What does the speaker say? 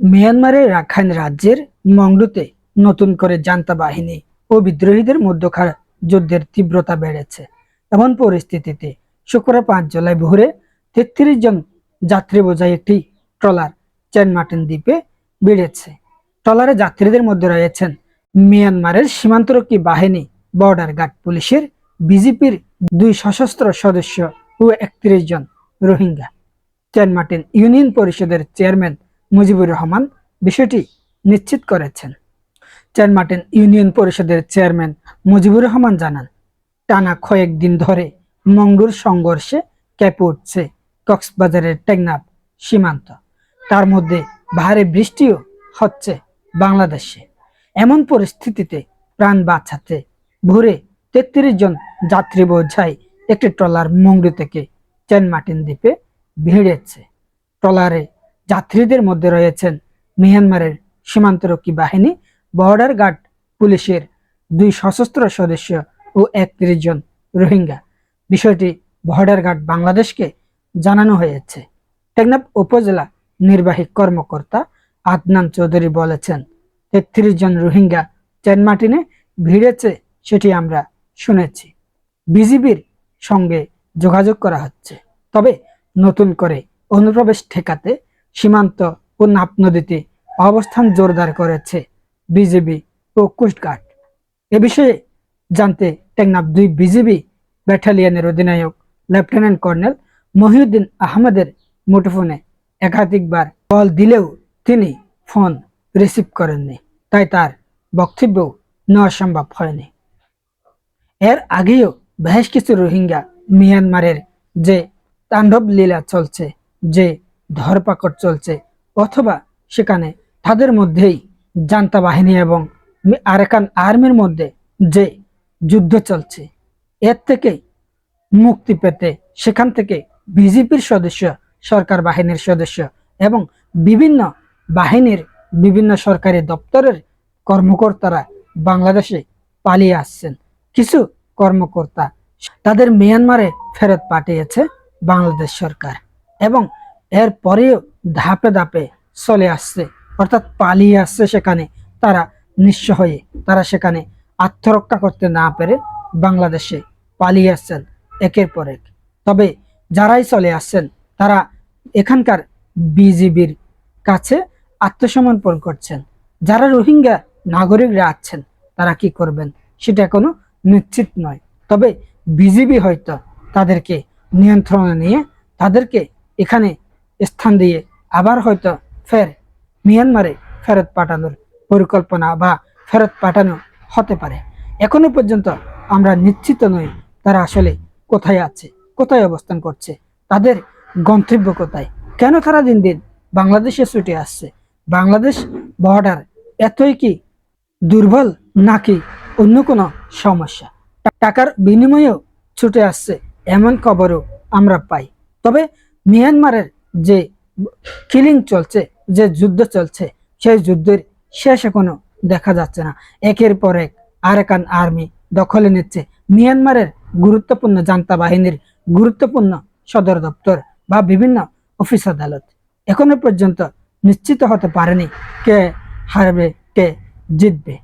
মিয়ানমারের রাখাইন রাজ্যের মংডুতে নতুন করে জান্তা বাহিনী ও বিদ্রোহীদের মধ্যকার যুদ্ধের তীব্রতা বেড়েছে। এমন পরিস্থিতিতে শুক্রবার পাঁচ জুলাই ভোরে তেত্রিশ জন যাত্রী বোঝাই একটি ট্রলার মার্টিন দ্বীপে বেড়েছে ট্রলারে যাত্রীদের মধ্যে রয়েছেন মিয়ানমারের সীমান্তরক্ষী বাহিনী, বর্ডার গার্ড পুলিশের বিজেপির দুই সশস্ত্র সদস্য ও একত্রিশ জন রোহিঙ্গা। মার্টিন ইউনিয়ন পরিষদের চেয়ারম্যান মুজিবুর রহমান বিষয়টি নিশ্চিত করেছেন। চেন মার্টিন ইউনিয়ন পরিষদের চেয়ারম্যান মুজিবুর রহমান জানান, টানা কয়েকদিন ধরে মংডুর সংঘর্ষে কেঁপে উঠছে কক্সবাজারের টেকনাফ সীমান্ত। তার মধ্যে ভারী বৃষ্টিও হচ্ছে বাংলাদেশে। এমন পরিস্থিতিতে প্রাণ বাঁচাতে ভোরে তেত্রিশ জন যাত্রী বোঝাই একটি ট্রলার মংডু থেকে চেন মার্টিন দ্বীপে ভিড়েছে। ট্রলারে যাত্রীদের মধ্যে রয়েছেন মিয়ানমারের সীমান্তরক্ষী বাহিনী, বর্ডার গার্ড, পুলিশের দুই সশস্ত্র সদস্য ও একত্রিশ জন রোহিঙ্গা। বিষয়টি বর্ডার গার্ড বাংলাদেশকে জানানো হয়েছে। টেকনাফ উপজেলা নির্বাহী কর্মকর্তা আদনান চৌধুরী বলেছেন তেত্রিশ জন রোহিঙ্গা চেনমার্টিনে ভিড়েছে, সেটি আমরা শুনেছি। বিজিবির সঙ্গে যোগাযোগ করা হচ্ছে। তবে নতুন করে অনুপ্রবেশ ঠেকাতে সীমান্ত ও নাপ নদীতে অবস্থান জোরদার করেছে বিজেপি ও কোস্টগার্ড। এ বিষয়ে জানতে টেকনাফ দুই বিজিবি ব্যাটালিয়নের অধিনায়ক লেফটেন্যান্ট কর্নেল মহিউদ্দিন আহমেদের মুঠোফোনে একাধিকবার কল দিলেও তিনি ফোন রিসিভ করেননি, তাই তার বক্তব্য নেওয়া সম্ভব হয়নি। এর আগেও বেশ কিছু রোহিঙ্গা মিয়ানমারের যে তাণ্ডব লীলা চলছে, যে ধরপাকড় চলছে, অথবা সেখানে তাদের মধ্যেই জান্তা বাহিনী এবং আরাকান আর্মির মধ্যে যে যুদ্ধ চলছে, এর থেকে মুক্তি পেতে সেখান থেকে বিজেপির সদস্য, সরকার বাহিনীর সদস্য এবং বিভিন্ন বাহিনীর বিভিন্ন সরকারি দপ্তরের কর্মকর্তারা বাংলাদেশে পালিয়ে আসছেন। কিছু কর্মকর্তা তাদের মিয়ানমারে ফেরত পাঠিয়েছে বাংলাদেশ সরকার এবং এর পরেও ধাপে ধাপে চলে আসছে। অর্থাৎ পালিয়ে আসছে সেখানে। তারা নিঃস্ব হয়ে, তারা সেখানে আত্মরক্ষা করতে না পেরে বাংলাদেশে পালিয়ে আসছেন একের পর এক। তবে যারাই চলে আসছেন, তারা এখানকার বিজিবির কাছে আত্মসমর্পণ করছেন। যারা রোহিঙ্গা নাগরিকরা আছেন, তারা কি করবেন? সেটা কোনো নিশ্চিত নয়। তবে বিজিবি হয়তো তাদেরকে নিয়ন্ত্রণে নিয়ে তাদেরকে এখানে স্থান দিয়ে আবার হয়তো ফের মিয়ানমারে ফেরত পাঠানোর পরিকল্পনা বা ফেরত পাঠানো হতে পারে। এখনও পর্যন্ত আমরা নিশ্চিত নই তারা আসলে কোথায় আছে, কোথায় অবস্থান করছে, তাদের গন্তব্য কোথায়, কেন তারা দিন দিন বাংলাদেশে ছুটে আসছে, বাংলাদেশ বর্ডার এতই কি দুর্বল নাকি অন্য কোনো সমস্যা? টাকার বিনিময়েও ছুটে আসছে এমন খবরও আমরা পাই। তবে মিয়ানমারের যে কিলিং চলছে, যে যুদ্ধ চলছে, সেই যুদ্ধের শেষ এখনও দেখা যাচ্ছে না। একের পর এক আরাকান আর্মি দখলে নিচ্ছে মিয়ানমারের গুরুত্বপূর্ণ জান্তা বাহিনীর গুরুত্বপূর্ণ সদর দপ্তর বা বিভিন্ন অফিস আদালত। এখনও পর্যন্ত নিশ্চিত হতে পারেনি কে হারবে, কে জিতবে।